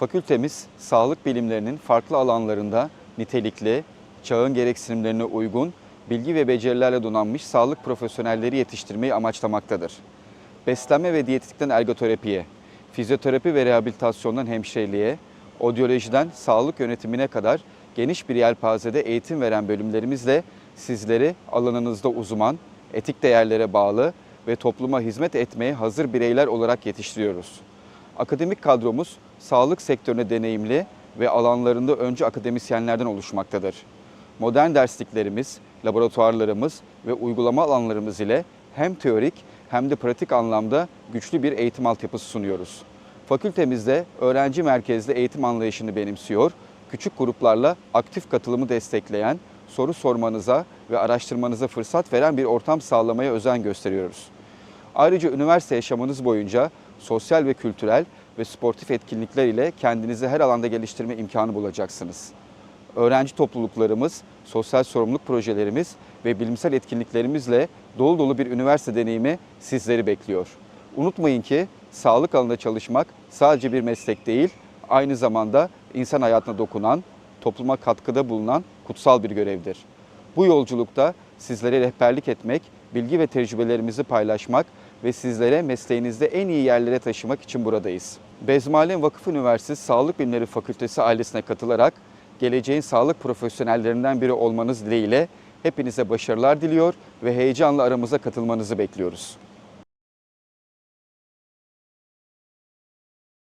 Fakültemiz sağlık bilimlerinin farklı alanlarında nitelikli, çağın gereksinimlerine uygun, bilgi ve becerilerle donanmış sağlık profesyonelleri yetiştirmeyi amaçlamaktadır. Beslenme ve diyetetikten ergoterapiye, fizyoterapi ve rehabilitasyondan hemşireliğe, odyolojiden sağlık yönetimine kadar geniş bir yelpazede eğitim veren bölümlerimizle sizleri alanınızda uzman, etik değerlere bağlı ve topluma hizmet etmeye hazır bireyler olarak yetiştiriyoruz. Akademik kadromuz sağlık sektörüne deneyimli ve alanlarında öncü akademisyenlerden oluşmaktadır. Modern dersliklerimiz, laboratuvarlarımız ve uygulama alanlarımız ile hem teorik hem de pratik anlamda güçlü bir eğitim altyapısı sunuyoruz. Fakültemizde öğrenci merkezli eğitim anlayışını benimsiyor, küçük gruplarla aktif katılımı destekleyen, soru sormanıza ve araştırmanıza fırsat veren bir ortam sağlamaya özen gösteriyoruz. Ayrıca üniversite yaşamınız boyunca sosyal ve kültürel ve sportif etkinlikler ile kendinizi her alanda geliştirme imkanı bulacaksınız. Öğrenci topluluklarımız, sosyal sorumluluk projelerimiz ve bilimsel etkinliklerimizle dolu dolu bir üniversite deneyimi sizleri bekliyor. Unutmayın ki sağlık alanında çalışmak sadece bir meslek değil, aynı zamanda insan hayatına dokunan, topluma katkıda bulunan kutsal bir görevdir. Bu yolculukta sizlere rehberlik etmek, bilgi ve tecrübelerimizi paylaşmak ve sizlere mesleğinizde en iyi yerlere taşımak için buradayız. Bezmalem Vakıf Üniversitesi Sağlık Bilimleri Fakültesi ailesine katılarak geleceğin sağlık profesyonellerinden biri olmanız dileğiyle hepinize başarılar diliyor ve heyecanla aramıza katılmanızı bekliyoruz.